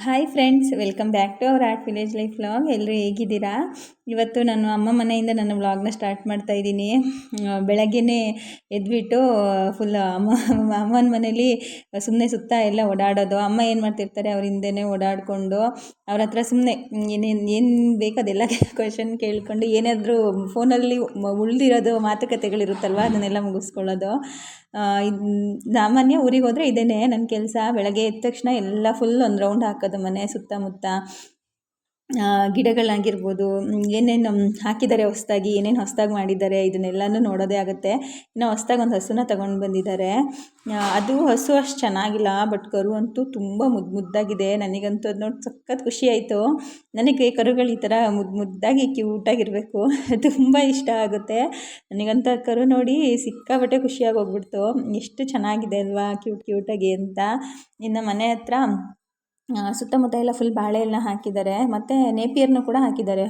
Hi friends welcome back to our art village life vlog ಎಲ್ಲರೂ ಹೇಗಿದ್ದೀರಾ? ಇವತ್ತು ನಾನು ಅಮ್ಮ ಮನೆಯಿಂದ ನನ್ನ ವ್ಲಾಗ್ನ ಸ್ಟಾರ್ಟ್ ಮಾಡ್ತಾ ಇದ್ದೀನಿ. ಬೆಳಗ್ಗೆನೇ ಎದ್ಬಿಟ್ಟು ಫುಲ್ ಅಮ್ಮ, ಅಮ್ಮನ ಮನೇಲಿ ಸುಮ್ಮನೆ ಸುತ್ತ ಎಲ್ಲ ಓಡಾಡೋದು. ಅಮ್ಮ ಏನು ಮಾಡ್ತಿರ್ತಾರೆ? ಅವ್ರ ಹಿಂದೆನೇ ಓಡಾಡಿಕೊಂಡು ಅವ್ರ ಹತ್ರ ಸುಮ್ಮನೆ ಏನೇನು ಏನು ಬೇಕು ಅದೆಲ್ಲ ಕ್ವೆಶನ್ ಕೇಳಿಕೊಂಡು ಏನಾದರೂ ಫೋನಲ್ಲಿ ಉಳಿದಿರೋದು ಮಾತುಕತೆಗಳಿರುತ್ತಲ್ವ? ಅದನ್ನೆಲ್ಲ ಮುಗಿಸ್ಕೊಳ್ಳೋದು. ಸಾಮಾನ್ಯ ಊರಿಗೆ ಹೋದರೆ ಇದೇನೇ ನನ್ನ ಕೆಲಸ. ಬೆಳಗ್ಗೆ ಎದ್ದ ತಕ್ಷಣ ಎಲ್ಲ ಫುಲ್ ಒಂದು ರೌಂಡ್ ಹಾಕೋದು ಮನೆ ಸುತ್ತಮುತ್ತ. ಗಿಡಗಳಾಗಿರ್ಬೋದು ಏನೇನು ಹಾಕಿದ್ದಾರೆ ಹೊಸದಾಗಿ, ಏನೇನು ಹೊಸ್ದಾಗಿ ಮಾಡಿದ್ದಾರೆ, ಇದನ್ನೆಲ್ಲನೂ ನೋಡೋದೇ ಆಗುತ್ತೆ. ಇನ್ನು ಹೊಸ್ದಾಗಿ ಒಂದು ಹಸುನ ತಗೊಂಡು ಬಂದಿದ್ದಾರೆ. ಅದು ಹಸು ಅಷ್ಟು ಚೆನ್ನಾಗಿಲ್ಲ, ಬಟ್ ಕರು ಅಂತೂ ತುಂಬ ಮುದ್ದು ಮುದ್ದಾಗಿದೆ. ನನಗಂತೂ ಅದು ನೋಡಿ ಸಖತ್ ಖುಷಿ ಆಯಿತು. ನನಗೆ ಕರುಗಳು ಈ ಥರ ಮುದ್ದು ಮುದ್ದಾಗಿ ಕ್ಯೂಟಾಗಿರಬೇಕು ತುಂಬ ಇಷ್ಟ ಆಗುತ್ತೆ. ನನಗಂತ ಕರು ನೋಡಿ ಸಿಕ್ಕಾಬಟ್ಟೆ ಖುಷಿಯಾಗಿ ಹೋಗ್ಬಿಡ್ತು. ಎಷ್ಟು ಚೆನ್ನಾಗಿದೆ ಅಲ್ವಾ, ಕ್ಯೂಟ್ ಕ್ಯೂಟಾಗಿ ಅಂತ. ಇನ್ನು ಮನೆ ಹತ್ರ ಸುತ್ತಮುತ್ತ ಎಲ್ಲ ಫುಲ್ ಬಾಳೆ ಎಲ್ಲ ಹಾಕಿದ್ದಾರೆ. ಮತ್ತು ನೇಪಿಯರ್ನು ಕೂಡ ಹಾಕಿದ್ದಾರೆ.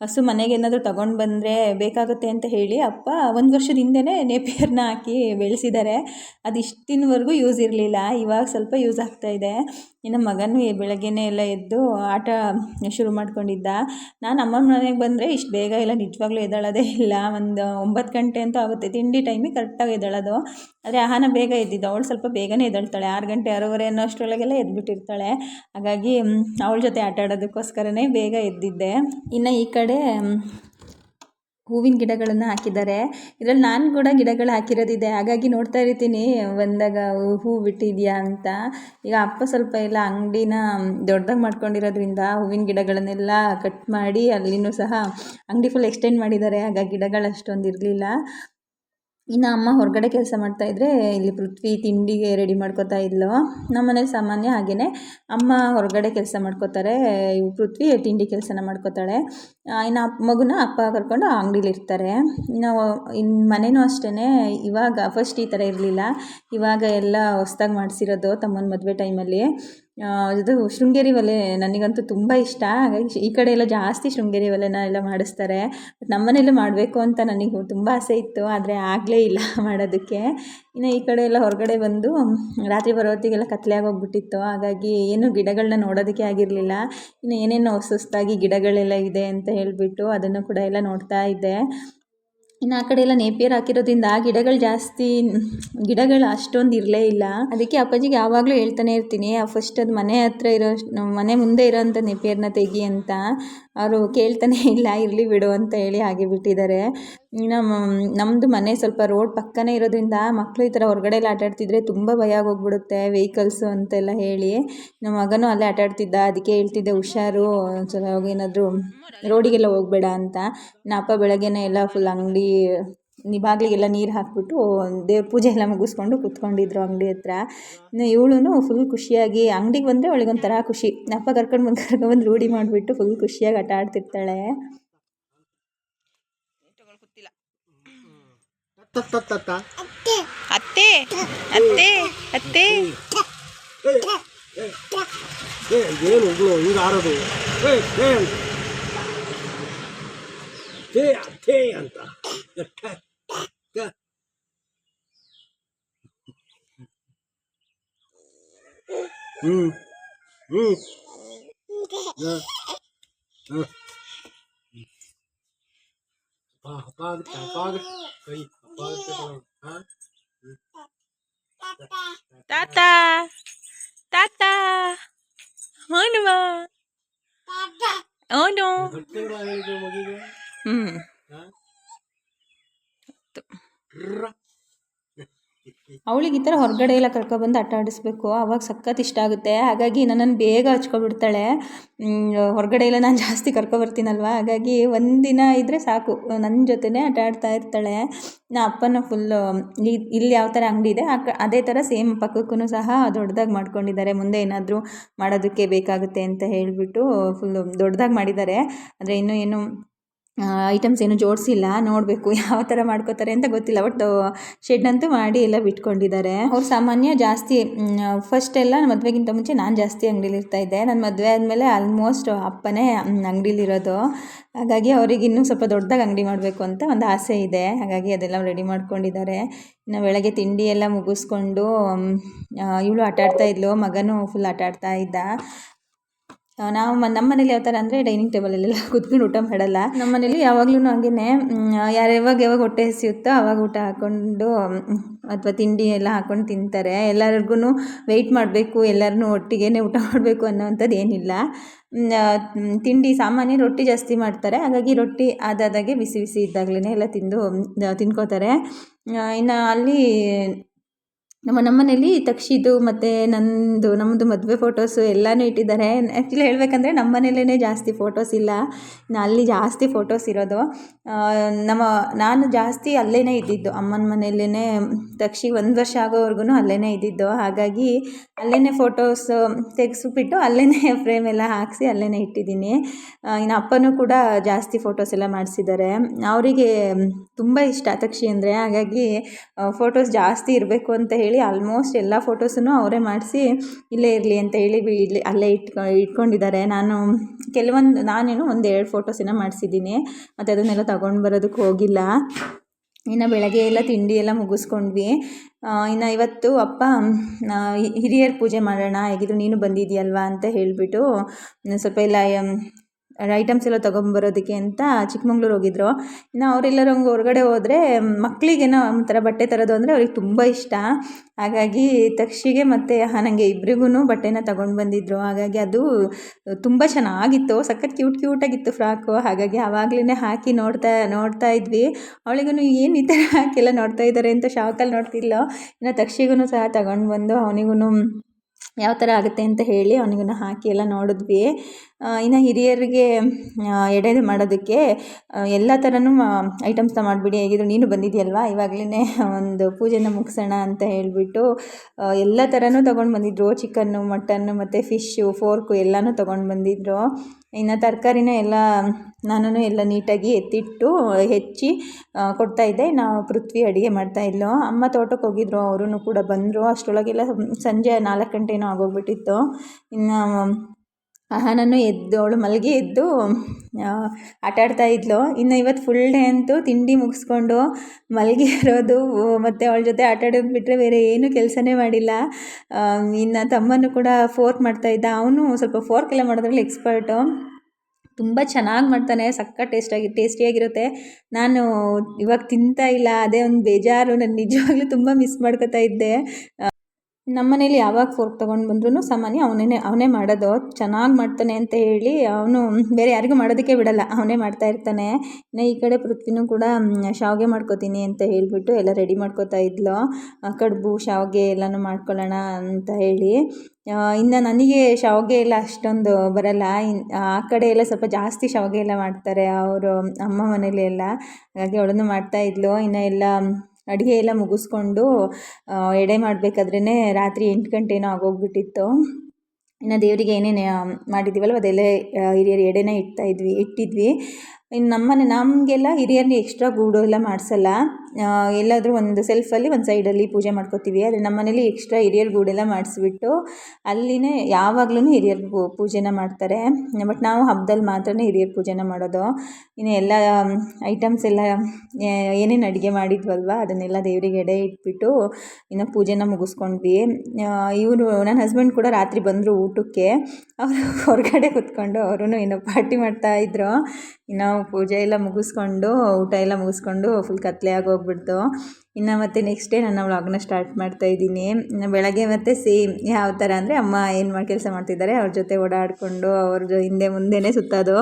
ಹಸು ಮನೆಗೆ ಏನಾದರೂ ತಗೊಂಡು ಬಂದರೆ ಬೇಕಾಗುತ್ತೆ ಅಂತ ಹೇಳಿ ಅಪ್ಪ ಒಂದು ವರ್ಷದ ಹಿಂದೆಯೇ ನೇಪಿಯರ್ನ ಹಾಕಿ ಬೆಳೆಸಿದ್ದಾರೆ ಅದು ಇಷ್ಟಿನವರೆಗೂ ಯೂಸ್ ಇರಲಿಲ್ಲ. ಇವಾಗ ಸ್ವಲ್ಪ ಯೂಸ್ ಆಗ್ತಾ ಇದೆ. ಇನ್ನು ಮಗನೂ ಬೆಳಗ್ಗೆನೇ ಎಲ್ಲ ಎದ್ದು ಆಟ ಶುರು ಮಾಡ್ಕೊಂಡಿದ್ದ. ನಾನು ಅಮ್ಮನ ಮನೆಗೆ ಬಂದರೆ ಇಷ್ಟು ಬೇಗ ಇಲ್ಲ ನಿಜವಾಗ್ಲೂ ಎದ್ದೇಳೋದೇ ಇಲ್ಲ. ಒಂದು ಒಂಬತ್ತು ಗಂಟೆ ಅಂತೂ ಆಗುತ್ತೆ. ತಿಂಡಿ ಟೈಮಿಗೆ ಕರೆಕ್ಟಾಗಿ ಎದ್ದೇಳೋದು. ಆದರೆ ಆಹಾನ ಬೇಗ ಎದ್ದಿದ್ದು. ಅವಳು ಸ್ವಲ್ಪ ಬೇಗನೆ ಎದ್ದೇಳ್ತಾಳೆ. ಆರು ಗಂಟೆ, ಆರೂವರೆ ಅನ್ನೋ ಅಷ್ಟರೊಳಗೆಲ್ಲ ಎದ್ಬಿಟ್ಟಿರ್ತಾಳೆ. ಹಾಗಾಗಿ ಅವಳ ಜೊತೆ ಆಟ ಆಡೋದಕ್ಕೋಸ್ಕರನೇ ಬೇಗ ಎದ್ದಿದ್ದೆ. ಇನ್ನು ಈ ಕಡೆ ಹೂವಿನ ಗಿಡಗಳನ್ನು ಹಾಕಿದ್ದಾರೆ. ಇದರಲ್ಲಿ ನಾನು ಕೂಡ ಗಿಡಗಳು ಹಾಕಿರೋದಿದೆ. ಹಾಗಾಗಿ ನೋಡ್ತಾ ಇರ್ತೀನಿ. ಬಂದಾಗ ಹೂ ಬಿಟ್ಟಿದೆಯಾ ಅಂತ. ಈಗ ಅಪ್ಪ ಸ್ವಲ್ಪ ಎಲ್ಲ ಅಂಗಡಿನ ದೊಡ್ಡದಾಗಿ ಮಾಡ್ಕೊಂಡಿರೋದ್ರಿಂದ ಹೂವಿನ ಗಿಡಗಳನ್ನೆಲ್ಲ ಕಟ್ ಮಾಡಿ ಅಲ್ಲಿನೂ ಸಹ ಅಂಗಡಿ ಫುಲ್ ಎಕ್ಸ್ಟೆಂಡ್ ಮಾಡಿದ್ದಾರೆ. ಹಾಗಾಗಿ ಗಿಡಗಳು ಅಷ್ಟೊಂದು ಇರಲಿಲ್ಲ. ಇನ್ನು ಅಮ್ಮ ಹೊರಗಡೆ ಕೆಲಸ ಮಾಡ್ತಾಯಿದ್ರೆ ಇಲ್ಲಿ ಪೃಥ್ವಿ ತಿಂಡಿಗೆ ರೆಡಿ ಮಾಡ್ಕೋತಾ ಇದ್ಲು. ಮನೇಲಿ ಸಾಮಾನ್ಯ ಹಾಗೆಯೇ ಅಮ್ಮ ಹೊರಗಡೆ ಕೆಲಸ ಮಾಡ್ಕೋತಾರೆ ಪೃಥ್ವಿ ತಿಂಡಿ ಕೆಲಸನ ಮಾಡ್ಕೋತಾಳೆ. ಇನ್ನು ಅಪ್ಪ ಮಗುನ ಅಪ್ಪ ಕರ್ಕೊಂಡು ಅಂಗಡೀಲಿ ಇರ್ತಾರೆ. ಇನ್ನು ಇನ್ನು ಮನೆಯೂ ಅಷ್ಟೇ ಇವಾಗ ಫಸ್ಟ್ ಈ ಥರ ಇರಲಿಲ್ಲ. ಇವಾಗ ಎಲ್ಲ ಹೊಸ್ದಾಗಿ ಮಾಡಿಸಿರೋದು ತಮ್ಮನ ಮದುವೆ ಟೈಮಲ್ಲಿ ಇದು ಶೃಂಗೇರಿ ಒಲೆ ನನಗಂತೂ ತುಂಬ ಇಷ್ಟ. ಹಾಗಾಗಿ ಈ ಕಡೆ ಎಲ್ಲ ಜಾಸ್ತಿ ಶೃಂಗೇರಿ ಒಲೆನ ಎಲ್ಲ ಮಾಡಿಸ್ತಾರೆ. ಬಟ್ ನಮ್ಮ ಮನೇಲೂ ಮಾಡಬೇಕು ಅಂತ ನನಗೆ ತುಂಬ ಆಸೆ ಇತ್ತು, ಆದರೆ ಆಗಲೇ ಇಲ್ಲ ಮಾಡೋದಕ್ಕೆ. ಇನ್ನು ಈ ಕಡೆ ಎಲ್ಲ ಹೊರಗಡೆ ಬಂದು ರಾತ್ರಿ ಬರೋ ಹೊತ್ತಿಗೆಲ್ಲ ಕತ್ಲೆ ಆಗೋಗ್ಬಿಟ್ಟಿತ್ತು. ಹಾಗಾಗಿ ಏನು ಗಿಡಗಳನ್ನ ನೋಡೋದಕ್ಕೆ ಆಗಿರಲಿಲ್ಲ. ಇನ್ನು ಏನೇನು ಹೊಸ ಹೊಸದಾಗಿ ಗಿಡಗಳೆಲ್ಲ ಇದೆ ಅಂತ ಹೇಳಿಬಿಟ್ಟು ಅದನ್ನು ಕೂಡ ಎಲ್ಲ ನೋಡ್ತಾ ಇದ್ದೆ. ಇನ್ನು ಆ ಕಡೆ ಎಲ್ಲ ನೇಪಿಯರ್ ಹಾಕಿರೋದ್ರಿಂದ ಗಿಡಗಳು ಜಾಸ್ತಿ, ಗಿಡಗಳು ಅಷ್ಟೊಂದು ಇರಲೇ ಇಲ್ಲ. ಅದಕ್ಕೆ ಅಪ್ಪಾಜಿಗೆ ಯಾವಾಗಲೂ ಹೇಳ್ತಾನೆ ಇರ್ತೀನಿ ಫಸ್ಟ್ ಅದು ಮನೆ ಹತ್ರ ಇರೋ ಮನೆ ಮುಂದೆ ಇರೋವಂಥ ನೇಪಿಯರ್ನ ತೆಗಿ ಅಂತ. ಅವರು ಕೇಳ್ತಾನೆ ಇಲ್ಲ, ಇರಲಿ ಬಿಡು ಅಂತ ಹೇಳಿ ಹಾಗೆ ಬಿಟ್ಟಿದ್ದಾರೆ. ಇನ್ನು ನಮ್ಮದು ಮನೆ ಸ್ವಲ್ಪ ರೋಡ್ ಪಕ್ಕನೇ ಇರೋದ್ರಿಂದ ಮಕ್ಕಳು ಈ ಥರ ಹೊರಗಡೆ ಎಲ್ಲ ಆಟಾಡ್ತಿದ್ರೆ ತುಂಬ ಭಯ ಆಗೋಗ್ಬಿಡುತ್ತೆ ವೆಹಿಕಲ್ಸು ಅಂತೆಲ್ಲ ಹೇಳಿ. ನಮ್ಮ ಮಗನೂ ಅಲ್ಲೇ ಆಟಾಡ್ತಿದ್ದ ಅದಕ್ಕೆ ಹೇಳ್ತಿದ್ದೆ, ಹುಷಾರು ಸ್ವಲ್ಪ ಏನಾದರೂ ರೋಡಿಗೆಲ್ಲ ಹೋಗಬೇಡ ಅಂತ. ಇನ್ನು ಅಪ್ಪ ಬೆಳಗ್ಗೆನೇ ಎಲ್ಲ ಫುಲ್ ಅಂಗಡಿ ಬಾಗಿಲಿಗೆಲ್ಲ ನೀರು ಹಾಕಿಬಿಟ್ಟು ದೇವ್ರ ಪೂಜೆ ಎಲ್ಲ ಮುಗಿಸ್ಕೊಂಡು ಕೂತ್ಕೊಂಡಿದ್ರು ಅಂಗಡಿ ಹತ್ರ. ಇವಳು ಫುಲ್ ಖುಷಿಯಾಗಿ, ಅಂಗಡಿಗೆ ಬಂದರೆ ಅವಳಿಗೊಂಥರ ಖುಷಿ. ಅಪ್ಪ ಕರ್ಕೊಂಡು ಬಂದು ಕರ್ಕೊಂಡ್ಬಂದು ರೂಢಿ ಮಾಡಿಬಿಟ್ಟು ಫುಲ್ ಖುಷಿಯಾಗಿ ಆಟ ಆಡ್ತಿರ್ತಾಳೆ. ಅತ್ತೆ ಅತ್ತೆ ಅತ್ತೆ ಏನು ಹಿಂಗೆ ಆರೋದು ಥೇ ಥೇ ಅಂತ ಹ್ಞೂ ಹ್ಞೂ ಅಪ್ಪ ಆಗುತ್ತೆ ಅಪ್ಪ ಆಗುತ್ತೆ ಕೈ ಅಪ್ಪ ಆಗುತ್ತೆ ಹಾಂ ತಾತ ತಾತ ಹನುಮ ಅವನು ಮಗಿಗೆ ಹ್ಮ್ ಹಾಂ ಅವಳಿಗೆ ಈ ಥರ ಹೊರಗಡೆ ಎಲ್ಲ ಕರ್ಕೊಬಂದು ಆಟ ಆಡಿಸ್ಬೇಕು ಆವಾಗ ಸಖತ್ ಇಷ್ಟ ಆಗುತ್ತೆ. ಹಾಗಾಗಿ ನನ್ನನ್ನು ಬೇಗ ಹಚ್ಕೊಬಿಡ್ತಾಳೆ. ಹೊರಗಡೆ ಎಲ್ಲ ನಾನು ಜಾಸ್ತಿ ಕರ್ಕೊಬರ್ತೀನಲ್ವ? ಹಾಗಾಗಿ ಒಂದಿನ ಇದ್ದರೆ ಸಾಕು. ನನ್ನ ಜೊತೆನೇ ಆಟ ಆಡ್ತಾ ಇರ್ತಾಳೆ. ನಾ ಅಪ್ಪನ ಫುಲ್ಲು ಇಲ್ಲಿ ಯಾವ ಥರ ಅಂಗಡಿ ಇದೆ ಅದೇ ಥರ ಸೇಮ್ ಪಕ್ಕಕ್ಕೂ ಸಹ ದೊಡ್ಡದಾಗಿ ಮಾಡ್ಕೊಂಡಿದ್ದಾರೆ. ಮುಂದೆ ಏನಾದರೂ ಮಾಡೋದಕ್ಕೆ ಬೇಕಾಗುತ್ತೆ ಅಂತ ಹೇಳಿಬಿಟ್ಟು ಫುಲ್ಲು ದೊಡ್ಡದಾಗಿ ಮಾಡಿದ್ದಾರೆ. ಆದರೆ ಇನ್ನೂ ಏನು ಐಟಮ್ಸ್ ಏನು ಜೋಡಿಸಿಲ್ಲ, ನೋಡಬೇಕು ಯಾವ ಥರ ಮಾಡ್ಕೋತಾರೆ ಅಂತ ಗೊತ್ತಿಲ್ಲ ಬಟ್ ಶೆಡ್ನಂತೂ ಮಾಡಿ ಎಲ್ಲ ಬಿಟ್ಕೊಂಡಿದ್ದಾರೆ. ಅವ್ರು ಸಾಮಾನ್ಯ ಜಾಸ್ತಿ ಫಸ್ಟ್ ಎಲ್ಲ ಮದುವೆಗಿಂತ ಮುಂಚೆ ನಾನು ಜಾಸ್ತಿ ಅಂಗಡೀಲಿ ಇದ್ದೆ. ನನ್ನ ಮದುವೆ ಆದಮೇಲೆ ಆಲ್ಮೋಸ್ಟ್ ಅಪ್ಪನೇ ಅಂಗಡೀಲಿರೋದು ಹಾಗಾಗಿ ಅವ್ರಿಗೆ ಇನ್ನೂ ಸ್ವಲ್ಪ ದೊಡ್ಡದಾಗಿ ಅಂಗಡಿ ಮಾಡಬೇಕು ಅಂತ ಒಂದು ಆಸೆ ಇದೆ. ಹಾಗಾಗಿ ಅದೆಲ್ಲ ರೆಡಿ ಮಾಡ್ಕೊಂಡಿದ್ದಾರೆ. ಇನ್ನು ಬೆಳಗ್ಗೆ ತಿಂಡಿ ಎಲ್ಲ ಮುಗಿಸ್ಕೊಂಡು ಇವಳು ಆಟಾಡ್ತಾ ಇದ್ಲು, ಮಗನೂ ಫುಲ್ ಆಟಾಡ್ತಾ ಇದ್ದ. ನಾವು ನಮ್ಮ ಮನೇಲಿ ಯಾವ ಥರ ಅಂದರೆ ಡೈನಿಂಗ್ ಟೇಬಲಲ್ಲೆಲ್ಲ ಕೂತ್ಕೊಂಡು ಊಟ ಮಾಡಲ್ಲ. ನಮ್ಮ ಮನೇಲಿ ಯಾವಾಗಲೂ ಹಾಗೇ ಯಾರು ಯಾವಾಗ ಯಾವಾಗ ಹೊಟ್ಟೆ ಹಸಿಯುತ್ತೋ ಆವಾಗ ಊಟ ಹಾಕ್ಕೊಂಡು ಅಥವಾ ತಿಂಡಿ ಎಲ್ಲ ಹಾಕ್ಕೊಂಡು ತಿಂತಾರೆ. ಎಲ್ಲರಿಗೂ ವೆಯ್ಟ್ ಮಾಡಬೇಕು ಎಲ್ಲರನ್ನೂ ಒಟ್ಟಿಗೆ ಊಟ ಮಾಡಬೇಕು ಅನ್ನೋವಂಥದ್ದು ಏನಿಲ್ಲ. ತಿಂಡಿ ಸಾಮಾನ್ಯ ರೊಟ್ಟಿ ಜಾಸ್ತಿ ಮಾಡ್ತಾರೆ. ಹಾಗಾಗಿ ರೊಟ್ಟಿ ಆದಾದಾಗೆ ಬಿಸಿ ಬಿಸಿ ಇದ್ದಾಗಲೇ ಎಲ್ಲ ತಿಂದು ತಿನ್ಕೋತಾರೆ. ಇನ್ನು ಅಲ್ಲಿ ನಮ್ಮ ನಮ್ಮನೇಲಿ ತಕ್ಷಿದು ಮತ್ತು ನಂದು ನಮ್ಮದು ಮದುವೆ ಫೋಟೋಸು ಎಲ್ಲನೂ ಇಟ್ಟಿದ್ದಾರೆ. ಆ್ಯಕ್ಚುಲಿ ಹೇಳಬೇಕಂದ್ರೆ ನಮ್ಮ ಮನೇಲೇ ಜಾಸ್ತಿ ಫೋಟೋಸ್ ಇಲ್ಲ. ಅಲ್ಲಿ ಜಾಸ್ತಿ ಫೋಟೋಸ್ ಇರೋದು. ನಮ್ಮ, ನಾನು ಜಾಸ್ತಿ ಅಲ್ಲೇ ಇದ್ದಿದ್ದು. ಅಮ್ಮನ ಮನೆಯಲ್ಲೇ ತಕ್ಷಿ ಒಂದು ವರ್ಷ ಆಗೋವರೆಗೂ ಅಲ್ಲೇ ಇದ್ದಿದ್ದು. ಹಾಗಾಗಿ ಅಲ್ಲೇ ಫೋಟೋಸ್ ತೆಗೆಸಿಬಿಟ್ಟು ಅಲ್ಲೇ ಫ್ರೇಮ್ ಎಲ್ಲ ಹಾಕಿಸಿ ಅಲ್ಲೇ ಇಟ್ಟಿದ್ದೀನಿ. ಇನ್ನು ಅಪ್ಪನೂ ಕೂಡ ಜಾಸ್ತಿ ಫೋಟೋಸ್ ಎಲ್ಲ ಮಾಡಿಸಿದ್ದಾರೆ. ಅವರಿಗೆ ತುಂಬ ಇಷ್ಟ ತಕ್ಷಿ ಅಂದರೆ. ಹಾಗಾಗಿ ಫೋಟೋಸ್ ಜಾಸ್ತಿ ಇರಬೇಕು ಅಂತ ಹೇಳಿ ಆಲ್ಮೋಸ್ಟ್ ಎಲ್ಲ ಫೋಟೋಸನ್ನು ಅವರೇ ಮಾಡಿಸಿ, ಇಲ್ಲೇ ಇರಲಿ ಅಂತ ಹೇಳಿ ಇಲ್ಲಿ ಅಲ್ಲೇ ಇಟ್ಕೊ ಇಟ್ಕೊಂಡಿದ್ದಾರೆ. ನಾನು ಕೆಲವೊಂದು ನಾನೇನು ಒಂದು ಎರಡು ಫೋಟೋಸಿನ ಮಾಡಿಸಿದ್ದೀನಿ. ಮತ್ತು ಅದನ್ನೆಲ್ಲ ತಗೊಂಡು ಬರೋದಕ್ಕೆ ಹೋಗಿಲ್ಲ. ಇನ್ನು ಬೆಳಗ್ಗೆ ಎಲ್ಲ ತಿಂಡಿ ಎಲ್ಲ ಮುಗಿಸ್ಕೊಂಡ್ವಿ. ಇನ್ನು ಇವತ್ತು ಅಪ್ಪ ಹಿರಿಯರ ಪೂಜೆ ಮಾಡೋಣ. ಹೇಗಿದ್ರು ನೀನು ಬಂದಿದ್ಯಲ್ವಾ ಅಂತ ಹೇಳಿಬಿಟ್ಟು, ಸ್ವಲ್ಪ ಎಲ್ಲ ಐಟಮ್ಸ್ ಎಲ್ಲ ತೊಗೊಂಬರೋದಕ್ಕೆ ಅಂತ ಚಿಕ್ಕಮಂಗ್ಳೂರು ಹೋಗಿದ್ರು. ಇನ್ನು ಅವರೆಲ್ಲರೂ ಹಂಗೆ ಹೊರಗಡೆ ಹೋದರೆ ಮಕ್ಕಳಿಗೇನೋ ಒಂಥರ ಬಟ್ಟೆ ತರೋದು ಅಂದರೆ ಅವ್ರಿಗೆ ತುಂಬ ಇಷ್ಟ. ಹಾಗಾಗಿ ತಕ್ಷಿಗೆ ಮತ್ತು ನನಗೆ ಇಬ್ಬರಿಗೂ ಬಟ್ಟೆನ ತಗೊಂಡು ಬಂದಿದ್ರು. ಹಾಗಾಗಿ ಅದು ತುಂಬ ಚೆನ್ನಾಗಿತ್ತು. ಸಖತ್ ಕ್ಯೂಟ್ ಕ್ಯೂಟಾಗಿತ್ತು ಫ್ರಾಕು. ಹಾಗಾಗಿ ಆವಾಗಲೇ ಹಾಕಿ ನೋಡ್ತಾ ನೋಡ್ತಾ ಇದ್ವಿ. ಅವಳಿಗೂ ಏನು ಈ ಥರ ಹಾಕಿಲ್ಲ ನೋಡ್ತಾ ಇದ್ದಾರೆ ಅಂತ ಶಾಕಲ್ಲಿ ನೋಡ್ತಿಲ್ಲ ಇನ್ನು ತಕ್ಷಿಗೂ ಸಹ ತಗೊಂಡು ಬಂದು ಅವನಿಗೂ ಯಾವ ಥರ ಆಗುತ್ತೆ? ಅಂತ ಹೇಳಿ ಅವನಿಗೂ ಹಾಕಿ ಎಲ್ಲ ನೋಡಿದ್ವಿ. ಇನ್ನು ಹಿರಿಯರಿಗೆ ಎಡೆದು ಎಡೆ ಮಾಡೋದಕ್ಕೆ ಎಲ್ಲ ಥರನೂ ಐಟಮ್ಸ್ನ ಮಾಡಿಬಿಡಿ, ಹೇಗಿದ್ರು ನೀನು ಬಂದಿದ್ಯಲ್ವಾ? ಇವಾಗಲೇ ಒಂದು ಪೂಜೆನ ಮುಗಿಸೋಣ ಅಂತ ಹೇಳಿಬಿಟ್ಟು ಎಲ್ಲ ಥರನೂ ತೊಗೊಂಡು ಬಂದಿದ್ರು. ಚಿಕನ್ನು ಮಟನ್ನು ಮತ್ತು ಫಿಶ್ಶು ಫೋರ್ಕು ಎಲ್ಲನೂ ತೊಗೊಂಡು ಬಂದಿದ್ರು. ಇನ್ನು ತರಕಾರಿನ ಎಲ್ಲ ನಾನು ಎಲ್ಲ ನೀಟಾಗಿ ಎತ್ತಿಟ್ಟು ಹೆಚ್ಚಿ ಕೊಡ್ತಾ ಕೊಡ್ತಾಯಿದ್ದೆ ನಾವು ಪೃಥ್ವಿ ಅಡುಗೆ ಮಾಡ್ತಾಯಿದ್ಲು ಅಮ್ಮ ತೋಟಕ್ಕೆ ಹೋಗಿದ್ರು. ಅವರೂ ಕೂಡ ಬಂದರು. ಅಷ್ಟರೊಳಗೆಲ್ಲ ಸಂಜೆ ನಾಲ್ಕು ಗಂಟೆನೋ ಆಗೋಗ್ಬಿಟ್ಟಿತ್ತು. ಇನ್ನು ನಾನು ಎದ್ದು, ಅವಳು ಮಲಗಿ ಎದ್ದು ಆಟಾಡ್ತಾ ಇದ್ಲು. ಇನ್ನು ಇವತ್ತು ಫುಲ್ ಡೇ ಅಂತೂ ತಿಂಡಿ ಮುಗಿಸ್ಕೊಂಡು ಮಲಗಿ ಇರೋದು ಮತ್ತು ಅವಳ ಜೊತೆ ಆಟಾಡೋದು ಬಿಟ್ಟರೆ ಬೇರೆ ಏನೂ ಕೆಲಸನೇ ಮಾಡಿಲ್ಲ. ಇನ್ನು ತಮ್ಮನೂ ಕೂಡ ಫೋರ್ಕ್ ಮಾಡ್ತಾಯಿದ್ದ ಅವನು ಸ್ವಲ್ಪ ಫೋರ್ಕ್ ಎಲ್ಲ ಮಾಡೋದ್ರಲ್ಲಿ ಎಕ್ಸ್ಪರ್ಟು ತುಂಬ ಚೆನ್ನಾಗಿ ಮಾಡ್ತಾನೆ ಸಕ್ಕ ಟೇಸ್ಟಾಗಿ ಟೇಸ್ಟಿಯಾಗಿರುತ್ತೆ ನಾನು ಇವಾಗ ತಿಂತಾ ಇಲ್ಲ, ಅದೇ ಒಂದು ಬೇಜಾರು. ನಾನು ನಿಜವಾಗ್ಲೂ ತುಂಬ ಮಿಸ್ ಮಾಡ್ಕೋತಾ ಇದ್ದೆ. ನಮ್ಮ ಮನೇಲಿ ಯಾವಾಗ ಫೋರ್ಕ್ ತೊಗೊಂಡು ಬಂದ್ರೂ ಸಾಮಾನ್ಯ ಅವನೇ ಅವನೇ ಮಾಡೋದು. ಚೆನ್ನಾಗಿ ಮಾಡ್ತಾನೆ ಅಂತ ಹೇಳಿ ಅವನು ಬೇರೆ ಯಾರಿಗೂ ಮಾಡೋದಕ್ಕೆ ಬಿಡಲ್ಲ. ಅವನೇ ಮಾಡ್ತಾ ಇರ್ತಾನೆ. ಇನ್ನು ಈ ಕಡೆ ಪೃಥ್ವಿನೂ ಕೂಡ ಶಾವಿಗೆ ಮಾಡ್ಕೋತೀನಿ ಅಂತ ಹೇಳಿಬಿಟ್ಟು ಎಲ್ಲ ರೆಡಿ ಮಾಡ್ಕೋತಾ ಇದ್ಲು. ಕಡುಬು, ಶಾವಿಗೆ ಎಲ್ಲನೂ ಮಾಡ್ಕೊಳ್ಳೋಣ ಅಂತ ಹೇಳಿ. ಇನ್ನು ನನಗೆ ಶಾವಿಗೆ ಎಲ್ಲ ಅಷ್ಟೊಂದು ಬರಲ್ಲ. ಆ ಕಡೆ ಎಲ್ಲ ಸ್ವಲ್ಪ ಜಾಸ್ತಿ ಶಾವಿಗೆ ಎಲ್ಲ ಮಾಡ್ತಾರೆ ಅವರು ಅಮ್ಮ ಮನೇಲಿ ಎಲ್ಲ ಹಾಗಾಗಿ ಅವಳನ್ನು ಮಾಡ್ತಾ ಇದ್ಲು. ಇನ್ನು ಎಲ್ಲ ಅಡುಗೆ ಎಲ್ಲ ಮುಗಿಸ್ಕೊಂಡು ಎಡೆ ಮಾಡಬೇಕಾದ್ರೇ ರಾತ್ರಿ ಎಂಟು ಗಂಟೆನೋ ಆಗೋಗ್ಬಿಟ್ಟಿತ್ತು. ಇನ್ನು ದೇವರಿಗೆ ಏನೇನು ಮಾಡಿದ್ದೀವಲ್ವ ಅದೆಲ್ಲ ಹಿರಿಯರು ಎಡೆನೇ ಎಡೆನ ಇಡ್ತಾ ಇದ್ವಿ, ಇಟ್ಟಿದ್ವಿ. ಇನ್ನು ನಮ್ಮನೆ ನಮಗೆಲ್ಲ ಹಿರಿಯರಿಗೆ ಎಕ್ಸ್ಟ್ರಾ ಗೂಡು ಎಲ್ಲ ಮಾಡಿಸಲ್ಲ. ಎಲ್ಲಾದರೂ ಒಂದು ಸೆಲ್ಫಲ್ಲಿ ಒಂದು ಸೈಡಲ್ಲಿ ಪೂಜೆ ಮಾಡ್ಕೋತೀವಿ. ಆದರೆ ನಮ್ಮನೇಲಿ ಎಕ್ಸ್ಟ್ರಾ ಹಿರಿಯರ ಗೂಡೆಲ್ಲ ಮಾಡಿಸ್ಬಿಟ್ಟು ಅಲ್ಲಿನೇ ಯಾವಾಗ್ಲೂ ಹಿರಿಯರ ಪೂಜೆನ ಮಾಡ್ತಾರೆ. ಬಟ್ ನಾವು ಹಬ್ಬದಲ್ಲಿ ಮಾತ್ರ ಹಿರಿಯರ ಪೂಜೆನ ಮಾಡೋದು. ಇನ್ನು ಎಲ್ಲ ಐಟಮ್ಸ್ ಎಲ್ಲ ಏನೇನು ಅಡುಗೆ ಮಾಡಿದ್ವಲ್ವ, ಅದನ್ನೆಲ್ಲ ದೇವರಿಗೆ ಎಡೆ ಇಟ್ಬಿಟ್ಟು ಇನ್ನು ಪೂಜೆನ ಮುಗಿಸ್ಕೊಂಡ್ವಿ. ಇವರು ನನ್ನ ಹಸ್ಬೆಂಡ್ ಕೂಡ ರಾತ್ರಿ ಬಂದರು ಊಟಕ್ಕೆ. ಅವರು ಹೊರಗಡೆ ಕೂತ್ಕೊಂಡು ಅವರು ಏನೋ ಪಾರ್ಟಿ ಮಾಡ್ತಾ ಇದ್ರು. ಇನ್ನು ಪೂಜೆ ಎಲ್ಲ ಮುಗಿಸ್ಕೊಂಡು, ಊಟ ಎಲ್ಲ ಮುಗಿಸ್ಕೊಂಡು ಫುಲ್ ಕತ್ತಲೆ ಆಗೋಗ್ಬಿಡ್ತು ಇನ್ನು ಮತ್ತೆ ನೆಕ್ಸ್ಟ್ ಡೇ ನನ್ನ ವ್ಲಾಗ್ನ ಸ್ಟಾರ್ಟ್ ಮಾಡ್ತಾ ಇದ್ದೀನಿ. ಬೆಳಗ್ಗೆ ಮತ್ತೆ ಸೇಮ್ ಯಾವ ಥರ ಅಂದರೆ ಅಮ್ಮ ಏನು ಮಾಡಿ ಕೆಲಸ ಮಾಡ್ತಿದ್ದಾರೆ, ಅವ್ರ ಜೊತೆ ಓಡಾಡಿಕೊಂಡು, ಅವ್ರ ಹಿಂದೆ ಮುಂದೆನೇ ಸುತ್ತೋದು.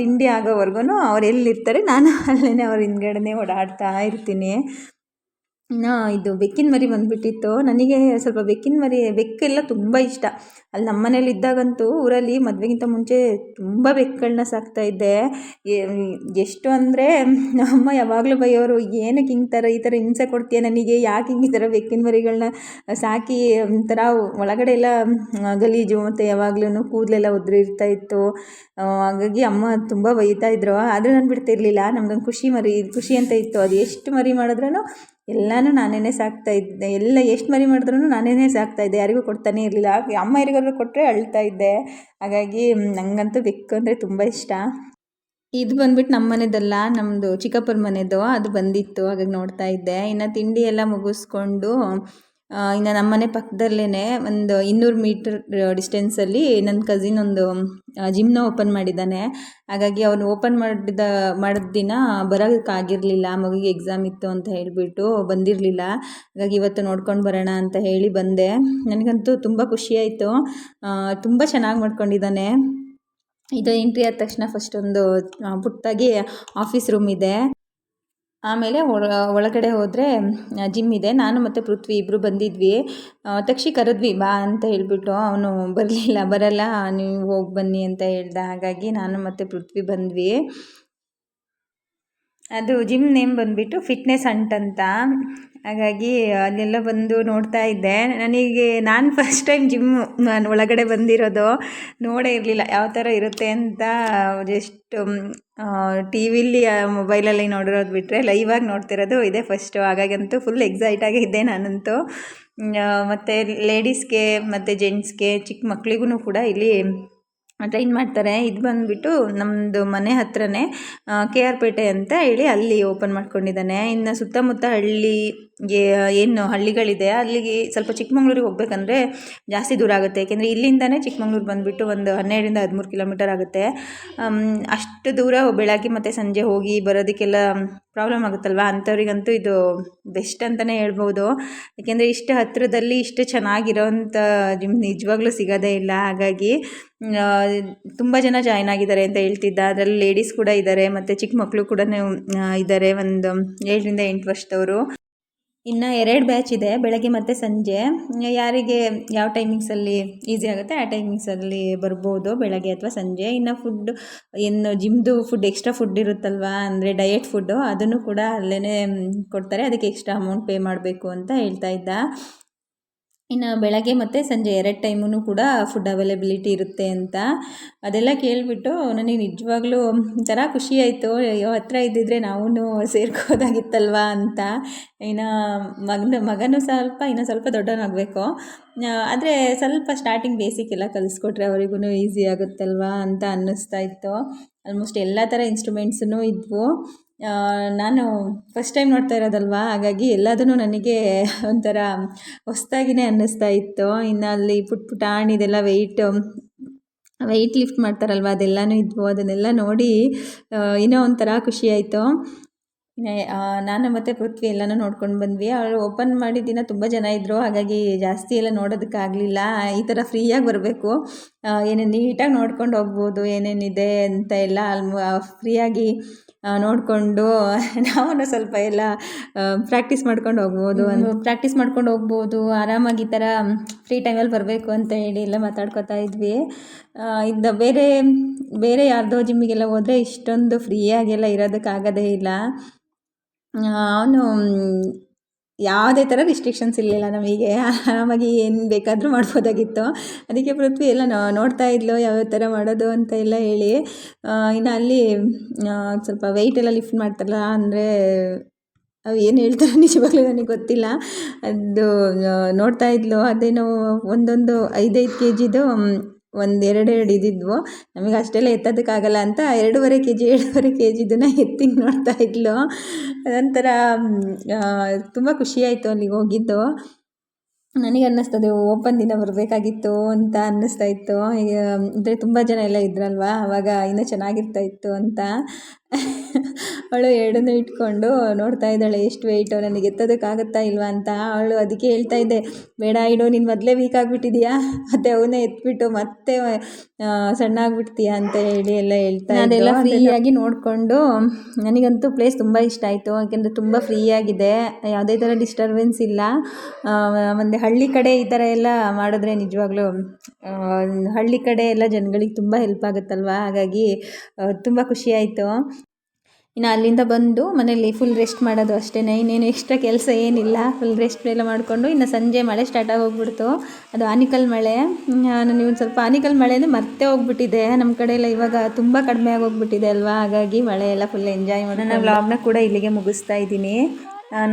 ತಿಂಡಿ ಆಗೋವರೆಗೂ ಅವ್ರು ಎಲ್ಲಿರ್ತಾರೆ, ನಾನು ಅಲ್ಲೇ ಅವ್ರ ಹಿಂದ್ಗಡೆನೇ ಓಡಾಡ್ತಾ ಇರ್ತೀನಿ. ಇನ್ನು ಇದು ಬೆಕ್ಕಿನ ಮರಿ ಬಂದುಬಿಟ್ಟಿತ್ತು. ನನಗೆ ಸ್ವಲ್ಪ ಬೆಕ್ಕಿನ ಮರಿ ಬೆಕ್ಕೆಲ್ಲ ತುಂಬ ಇಷ್ಟ. ಅಲ್ಲಿ ನಮ್ಮ ಮನೇಲಿ ಇದ್ದಾಗಂತೂ ಊರಲ್ಲಿ ಮದುವೆಗಿಂತ ಮುಂಚೆ ತುಂಬ ಬೆಕ್ಕುಗಳನ್ನ ಸಾಕ್ತಾ ಇದ್ದೆ. ಎಷ್ಟು ಅಂದರೆ, ಅಮ್ಮ ಯಾವಾಗಲೂ ಬೈಯೋರು, ಏನಕ್ಕೆ ಹಿಂಗೆ ಥರ, ಈ ಥರ ಹಿಂಸೆ ಕೊಡ್ತೀಯ ನನಗೆ? ಯಾಕೆ ಹಿಂಗೆ ಈ ಥರ ಬೆಕ್ಕಿನ ಮರಿಗಳನ್ನ ಸಾಕಿ? ಒಂಥರ ಒಳಗಡೆ ಎಲ್ಲ ಗಲೀಜು ಮತ್ತು ಯಾವಾಗಲೂ ಕೂದಲೆಲ್ಲ ಉದುರಿರ್ತಾ ಇತ್ತು. ಹಾಗಾಗಿ ಅಮ್ಮ ತುಂಬ ಬೈತಾ ಇದ್ರು. ಆದರೆ ನಾನು ಬಿಡ್ತಿರ್ಲಿಲ್ಲ. ನಮ್ದೊಂದು ಖುಷಿ ಮರಿ, ಖುಷಿ ಅಂತ ಇತ್ತು. ಅದು ಎಷ್ಟು ಮರಿ ಮಾಡಿದ್ರೂ ಎಲ್ಲನೂ ನಾನೇ ಸಾಕ್ತಾ ಇದ್ದೆ. ಎಲ್ಲ ಎಷ್ಟು ಮರಿ ಮಾಡಿದ್ರೂ ನಾನೇ ಸಾಕ್ತಾ ಇದ್ದೆ. ಯಾರಿಗೂ ಕೊಡ್ತಾನೆ ಇರಲಿಲ್ಲ. ಅಮ್ಮ ಯಾರಿಗಾದ್ರು ಕೊಟ್ಟರೆ ಅಳ್ತಾ ಇದ್ದೆ. ಹಾಗಾಗಿ ನನಗಂತೂ ನಂಗಂತೂ ಬೆಕ್ಕು ಅಂದರೆ ತುಂಬ ಇಷ್ಟ. ಇದು ಬಂದ್ಬಿಟ್ಟು ನಮ್ಮ ಮನೆದಲ್ಲ ನಮ್ಮದು ಚಿಕ್ಕಪ್ಪನ ಮನೆದು. ಅದು ಬಂದಿತ್ತು. ಹಾಗಾಗಿ ನೋಡ್ತಾ ಇದ್ದೆ. ಇನ್ನು ತಿಂಡಿ ಎಲ್ಲ ಮುಗಿಸ್ಕೊಂಡು ಇನ್ನು ನಮ್ಮ ಮನೆ ಪಕ್ಕದಲ್ಲೇ ಒಂದು ಇನ್ನೂರು ಮೀಟರ್ ಡಿಸ್ಟೆನ್ಸಲ್ಲಿ ನನ್ನ ಕಸಿನ್ ಒಂದು ಜಿಮ್ನ ಓಪನ್ ಮಾಡಿದ್ದಾನೆ. ಹಾಗಾಗಿ ಅವನು ಓಪನ್ ಮಾಡಿದ ಮಾಡಿದ ದಿನ ಬರೋಕ್ಕಾಗಿರಲಿಲ್ಲ ಮಗುಗೆ ಎಕ್ಸಾಮ್ ಇತ್ತು ಅಂತ ಹೇಳಿಬಿಟ್ಟು ಬಂದಿರಲಿಲ್ಲ. ಹಾಗಾಗಿ ಇವತ್ತು ನೋಡ್ಕೊಂಡು ಬರೋಣ ಅಂತ ಹೇಳಿ ಬಂದೆ. ನನಗಂತೂ ತುಂಬ ಖುಷಿಯಾಯಿತು ತುಂಬ ಚೆನ್ನಾಗಿ ಮಾಡ್ಕೊಂಡಿದ್ದಾನೆ. ಇದು ಎಂಟ್ರಿ ಆದ ತಕ್ಷಣ ಫಸ್ಟ್ ಒಂದು ಪುಟ್ಟಾಗಿ ಆಫೀಸ್ ರೂಮ್ ಇದೆ. ಆಮೇಲೆ ಒಳ, ಒಳಗಡೆ ಹೋದರೆ ಜಿಮ್ ಇದೆ. ನಾನು ಮತ್ತು ಪೃಥ್ವಿ ಇಬ್ಬರು ಬಂದಿದ್ವಿ. ತಕ್ಷಿ ಕರೆದ್ವಿ, ಬಾ ಅಂತ ಹೇಳಿಬಿಟ್ಟು. ಅವನು ಬರಲಿಲ್ಲ. ಬರಲ್ಲ, ನೀವು ಹೋಗಿ ಬನ್ನಿ ಅಂತ ಹೇಳ್ದ ಹಾಗಾಗಿ ನಾನು ಮತ್ತು ಪೃಥ್ವಿ ಬಂದ್ವಿ. ಅದು ಜಿಮ್ ನೇಮ್ ಬಂದುಬಿಟ್ಟು ಫಿಟ್ನೆಸ್ ಅಂಟ್ ಅಂತ. ಹಾಗಾಗಿ ಅಲ್ಲೆಲ್ಲ ಬಂದು ನೋಡ್ತಾ ಇದ್ದೆ. ನನಗೆ, ನಾನು ಫಸ್ಟ್ ಟೈಮ್ ಜಿಮ್ ನಾನು ಒಳಗಡೆ ಬಂದಿರೋದು ನೋಡೇ ಇರಲಿಲ್ಲ. ಯಾವ ಥರ ಇರುತ್ತೆ ಅಂತ ಜಸ್ಟ್ ಟಿ ವಿಲಿ ಮೊಬೈಲಲ್ಲಿ ನೋಡಿರೋದು ಬಿಟ್ಟರೆ ಲೈವಾಗಿ ನೋಡ್ತಿರೋದು ಇದೇ ಫಸ್ಟು ಹಾಗಾಗಂತೂ ಫುಲ್ ಎಕ್ಸೈಟ್ ಇದ್ದೆ ನಾನಂತೂ. ಮತ್ತು ಲೇಡೀಸ್ಗೆ ಮತ್ತು ಜೆಂಟ್ಸ್ಗೆ ಚಿಕ್ಕ ಮಕ್ಳಿಗೂ ಕೂಡ ಇಲ್ಲಿ ಟ್ರೈನ್ ಮಾಡ್ತಾರೆ. ಇದು ಬಂದುಬಿಟ್ಟು ನಮ್ಮದು ಮನೆ ಹತ್ರನೇ ಕೆ ಆರ್ ಪೇಟೆ ಅಂತ ಹೇಳಿ ಅಲ್ಲಿ ಓಪನ್ ಮಾಡ್ಕೊಂಡಿದ್ದಾನೆ. ಇನ್ನು ಸುತ್ತಮುತ್ತ ಹಳ್ಳಿಗೆ ಏನು ಹಳ್ಳಿಗಳಿದೆ, ಅಲ್ಲಿಗೆ ಸ್ವಲ್ಪ ಚಿಕ್ಕಮಂಗ್ಳೂರಿಗೆ ಹೋಗ್ಬೇಕಂದ್ರೆ ಜಾಸ್ತಿ ದೂರ ಆಗುತ್ತೆ. ಏಕೆಂದರೆ ಇಲ್ಲಿಂದನೇ ಚಿಕ್ಕಮಂಗ್ಳೂರು ಬಂದುಬಿಟ್ಟು ಒಂದು ಹನ್ನೆರಡರಿಂದ ಹದಿಮೂರು ಕಿಲೋಮೀಟರ್ ಆಗುತ್ತೆ. ಅಷ್ಟು ದೂರ ಬೆಳಗ್ಗೆ ಮತ್ತು ಸಂಜೆ ಹೋಗಿ ಬರೋದಕ್ಕೆಲ್ಲ ಪ್ರಾಬ್ಲಮ್ ಆಗುತ್ತಲ್ವ? ಅಂಥವ್ರಿಗಂತೂ ಇದು ಬೆಸ್ಟ್ ಅಂತಲೇ ಹೇಳ್ಬೋದು. ಏಕೆಂದರೆ ಇಷ್ಟು ಹತ್ತಿರದಲ್ಲಿ ಇಷ್ಟು ಚೆನ್ನಾಗಿರೋಂಥ ಜಿಮ್ ನಿಜವಾಗ್ಲೂ ಸಿಗೋದೇ ಇಲ್ಲ. ಹಾಗಾಗಿ ತುಂಬ ಜನ ಜಾಯ್ನ್ ಆಗಿದ್ದಾರೆ ಅಂತ ಹೇಳ್ತಿದ್ದ. ಅದರಲ್ಲಿ ಲೇಡೀಸ್ ಕೂಡ ಇದ್ದಾರೆ, ಮತ್ತು ಚಿಕ್ಕ ಮಕ್ಕಳು ಕೂಡ ಇದ್ದಾರೆ ಒಂದು ಏಳರಿಂದ ಎಂಟು ವರ್ಷದವರು. ಇನ್ನು ಎರಡು ಬ್ಯಾಚ್ ಇದೆ, ಬೆಳಗ್ಗೆ ಮತ್ತು ಸಂಜೆ. ಯಾರಿಗೆ ಯಾವ ಟೈಮಿಂಗ್ಸಲ್ಲಿ ಈಸಿ ಆಗುತ್ತೆ, ಆ ಟೈಮಿಂಗ್ಸಲ್ಲಿ ಬರ್ಬೋದು, ಬೆಳಗ್ಗೆ ಅಥವಾ ಸಂಜೆ. ಇನ್ನು ಫುಡ್ ಏನು ಜಿಮ್ದು ಫುಡ್ ಎಕ್ಸ್ಟ್ರಾ ಫುಡ್ ಇರುತ್ತಲ್ವಾ? ಅಂದರೆ ಡಯಟ್ ಫುಡ್ಡು ಅದನ್ನು ಕೂಡ ಅಲ್ಲೇ ಕೊಡ್ತಾರೆ. ಅದಕ್ಕೆ ಎಕ್ಸ್ಟ್ರಾ ಅಮೌಂಟ್ ಪೇ ಮಾಡಬೇಕು ಅಂತ ಹೇಳ್ತಾ ಇದ್ದ. ಇನ್ನು ಬೆಳಗ್ಗೆ ಮತ್ತು ಸಂಜೆ ಎರಡು ಟೈಮೂ ಕೂಡ ಫುಡ್ ಅವೈಲೇಬಿಲಿಟಿ ಇರುತ್ತೆ ಅಂತ. ಅದೆಲ್ಲ ಕೇಳಿಬಿಟ್ಟು ನನಗೆ ನಿಜವಾಗ್ಲೂ ಒಂಥರ ಖುಷಿ ಆಯಿತು. ಅಯ್ಯೋ, ಹತ್ರ ಇದ್ದಿದ್ರೆ ನಾವೂ ಸೇರ್ಕೋದಾಗಿತ್ತಲ್ವಾ ಅಂತ. ಇನ್ನು ಮಗನ, ಮಗನೂ ಸ್ವಲ್ಪ, ಇನ್ನು ಸ್ವಲ್ಪ ದೊಡ್ಡವನಾಗಬೇಕು. ಆದರೆ ಸ್ವಲ್ಪ ಸ್ಟಾರ್ಟಿಂಗ್ ಬೇಸಿಕ್ ಎಲ್ಲ ಕಲಿಸ್ಕೊಟ್ರೆ ಅವರಿಗೂ ಈಸಿ ಆಗುತ್ತಲ್ವಾ ಅಂತ ಅನ್ನಿಸ್ತಾ ಇತ್ತು. ಆಲ್ಮೋಸ್ಟ್ ಎಲ್ಲ ಥರ ಇನ್ಸ್ಟ್ರೂಮೆಂಟ್ಸೂ ಇದ್ವು. ನಾನು ಫಸ್ಟ್ ಟೈಮ್ ನೋಡ್ತಾ ಇರೋದಲ್ವಾ? ಹಾಗಾಗಿ ಎಲ್ಲದೂ ನನಗೆ ಒಂಥರ ಹೊಸ್ದಾಗಿನೇ ಅನ್ನಿಸ್ತಾ ಇತ್ತು. ಇನ್ನು ಅಲ್ಲಿ ಪುಟ್ ಪುಟಾಣಿದೆಲ್ಲ ವೆಯ್ಟ್ ವೆಯ್ಟ್ ಲಿಫ್ಟ್ ಮಾಡ್ತಾರಲ್ವ? ಅದೆಲ್ಲನೂ ಇದ್ವು. ಅದನ್ನೆಲ್ಲ ನೋಡಿ ಏನೋ ಒಂಥರ ಖುಷಿ ಆಯಿತು. ನಾನು ಮತ್ತು ಪೃಥ್ವಿ ಎಲ್ಲನೂ ನೋಡ್ಕೊಂಡು ಬಂದ್ವಿ. ಅವಳು ಓಪನ್ ಮಾಡಿದ ದಿನ ತುಂಬ ಜನ ಇದ್ದರು ಹಾಗಾಗಿ ಜಾಸ್ತಿ ಎಲ್ಲ ನೋಡೋದಕ್ಕಾಗಲಿಲ್ಲ ಈ ಥರ ಫ್ರೀಯಾಗಿ ಬರಬೇಕು. ಏನೇನು ನೀಟಾಗಿ ನೋಡ್ಕೊಂಡು ಹೋಗ್ಬೋದು ಏನೇನಿದೆ ಅಂತ ಎಲ್ಲ ಫ್ರೀಯಾಗಿ ನೋಡಿಕೊಂಡು ನಾವು ಸ್ವಲ್ಪ ಎಲ್ಲ ಪ್ರಾಕ್ಟೀಸ್ ಮಾಡ್ಕೊಂಡು ಹೋಗ್ಬೋದು ಒಂದು ಪ್ರಾಕ್ಟೀಸ್ ಮಾಡ್ಕೊಂಡು ಹೋಗ್ಬೋದು. ಆರಾಮಾಗಿ ಈ ಥರ ಫ್ರೀ ಟೈಮಲ್ಲಿ ಬರಬೇಕು ಅಂತ ಹೇಳಿ ಎಲ್ಲ ಮಾತಾಡ್ಕೊತಾ ಇದ್ವಿ. ಇದ್ದ ಬೇರೆ ಬೇರೆ ಯಾರ್ದೋ ಜಿಮ್ಮಿಗೆಲ್ಲ ಹೋದರೆ ಇಷ್ಟೊಂದು ಫ್ರೀಯಾಗೆಲ್ಲ ಇರೋದಕ್ಕಾಗೋದೇ ಇಲ್ಲ. ಅವನು ಯಾವುದೇ ಥರ ರಿಸ್ಟ್ರಿಕ್ಷನ್ಸ್ ಇರಲಿಲ್ಲ ನಮಗೆ. ಆರಾಮಾಗಿ ಏನು ಬೇಕಾದರೂ ಮಾಡ್ಬೋದಾಗಿತ್ತು. ಅದಕ್ಕೆ ಪೃಥ್ವಿ ಎಲ್ಲ ನೋಡ್ತಾ ಇದ್ಲು, ಯಾವ್ಯಾವ ಥರ ಮಾಡೋದು ಅಂತ ಎಲ್ಲ ಹೇಳಿ. ಇನ್ನು ಅಲ್ಲಿ ಸ್ವಲ್ಪ ವೆಯ್ಟ್ ಎಲ್ಲ ಲಿಫ್ಟ್ ಮಾಡ್ತಾರಲ್ಲ, ಅಂದರೆ ಅವು ಏನು ಹೇಳ್ತಾರೆ ನಿಜವಾಗ್ಲೂ ನನಗೆ ಗೊತ್ತಿಲ್ಲ. ಅದು ನೋಡ್ತಾ ಇದ್ಲು. ಅದೇನೋ ಒಂದೊಂದು ಐದೈದು ಕೆ ಜಿದು ಒಂದು ಎರಡೆರಡು ಇದ್ದಿದ್ವು ನಮಗೆ ಅಷ್ಟೆಲ್ಲ ಎತ್ತೋದಕ್ಕಾಗಲ್ಲ ಅಂತ ಎರಡೂವರೆ ಕೆ ಜಿ ಎರಡೂವರೆ ಕೆ ಜಿದನ್ನು ಎತ್ತಿ ನೋಡ್ತಾ ಇದ್ಲು. ಅದೊಂಥರ ತುಂಬ ಖುಷಿಯಾಯಿತು ಅಲ್ಲಿಗೆ ಹೋಗಿದ್ದು. ನನಗೆ ಅನ್ನಿಸ್ತದೆ ಓಪನ್ ದಿನ ಬರಬೇಕಾಗಿತ್ತು ಅಂತ ಅನ್ನಿಸ್ತಾ ಇತ್ತು. ಅಂದರೆ ತುಂಬ ಜನ ಎಲ್ಲ ಇದ್ರಲ್ವಾ? ಆವಾಗ ಇನ್ನೂ ಚೆನ್ನಾಗಿರ್ತಾ ಇತ್ತು ಅಂತ. ಅವಳು ಎರಡನ್ನೂ ಇಟ್ಕೊಂಡು ನೋಡ್ತಾ ಇದ್ದಾಳೆ ಎಷ್ಟು ವೆಯ್ಟು ನನಗೆ ಎತ್ತೋದಕ್ಕಾಗತ್ತಾ ಇಲ್ವಾ ಅಂತ? ಅವಳು ಅದಕ್ಕೆ ಹೇಳ್ತಾ ಇದ್ದೆ ಬೇಡ ಇಡು ನೀನು ಮೊದಲೇ ವೀಕ್ ಆಗಿಬಿಟ್ಟಿದೀಯಾ? ಮತ್ತು ಅವನ್ನೇ ಎತ್ಬಿಟ್ಟು ಮತ್ತೆ ಸಣ್ಣ ಆಗ್ಬಿಡ್ತೀಯ ಅಂತ ಹೇಳಿ ಎಲ್ಲ ಹೇಳ್ತಾ ಅದೆಲ್ಲ ಫ್ರೀಯಾಗಿ ನೋಡಿಕೊಂಡು ನನಗಂತೂ ಪ್ಲೇಸ್ ತುಂಬ ಇಷ್ಟ ಆಯಿತು. ಯಾಕೆಂದರೆ ತುಂಬ ಫ್ರೀಯಾಗಿದೆ ಯಾವುದೇ ಥರ ಡಿಸ್ಟರ್ಬೆನ್ಸ್ ಇಲ್ಲ. ಒಂದು ಹಳ್ಳಿ ಕಡೆ ಈ ಥರ ಎಲ್ಲ ಮಾಡಿದ್ರೆ ನಿಜವಾಗ್ಲೂ ಹಳ್ಳಿ ಕಡೆ ಎಲ್ಲ ಜನಗಳಿಗೆ ತುಂಬ ಹೆಲ್ಪ್ ಆಗುತ್ತಲ್ವಾ? ಹಾಗಾಗಿ ತುಂಬ ಖುಷಿಯಾಯಿತು ಇನ್ನು ಅಲ್ಲಿಂದ ಬಂದು ಮನೇಲಿ ಫುಲ್ ರೆಸ್ಟ್ ಮಾಡೋದು ಅಷ್ಟೇ ಇನ್ನೇನು ಎಕ್ಸ್ಟ್ರಾ ಕೆಲಸ ಏನಿಲ್ಲ. ಫುಲ್ ರೆಸ್ಟ್ ಎಲ್ಲ ಮಾಡಿಕೊಂಡು ಇನ್ನು ಸಂಜೆ ಮಳೆ ಸ್ಟಾರ್ಟ್ ಆಗೋಗ್ಬಿಡ್ತು. ಅದು ಆನಿಕಲ್ ಮಳೆ. ನಾನು ಒಂದು ಸ್ವಲ್ಪ ಆನಿಕಲ್ ಮಳೆನೇ ಮರ್ತೇ ಹೋಗ್ಬಿಟ್ಟಿದೆ ನಮ್ಮ ಕಡೆ ಎಲ್ಲ ಇವಾಗ ತುಂಬ ಕಡಿಮೆ ಆಗೋಗ್ಬಿಟ್ಟಿದೆ ಅಲ್ವಾ? ಹಾಗಾಗಿ ಮಳೆ ಎಲ್ಲ ಫುಲ್ ಎಂಜಾಯ್ ಮಾಡೋಣ ನಾನು ವ್ಲಾಗ್ನ ಕೂಡ ಇಲ್ಲಿಗೆ ಮುಗಿಸ್ತಾ ಇದ್ದೀನಿ.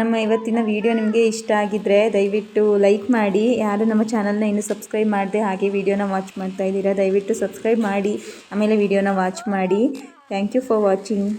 ನಮ್ಮ ಇವತ್ತಿನ ವಿಡಿಯೋ ನಿಮಗೆ ಇಷ್ಟ ಆಗಿದ್ದರೆ ದಯವಿಟ್ಟು ಲೈಕ್ ಮಾಡಿ. ಯಾರು ನಮ್ಮ ಚಾನಲ್ನ ಇನ್ನೂ ಸಬ್ಸ್ಕ್ರೈಬ್ ಮಾಡಿದೆ ಹಾಗೆ ವಿಡಿಯೋನ ವಾಚ್ ಮಾಡ್ತಾ ಇದ್ದೀರಾ ದಯವಿಟ್ಟು ಸಬ್ಸ್ಕ್ರೈಬ್ ಮಾಡಿ. ಆಮೇಲೆ ವಿಡಿಯೋನ ವಾಚ್ ಮಾಡಿ. Thank you for watching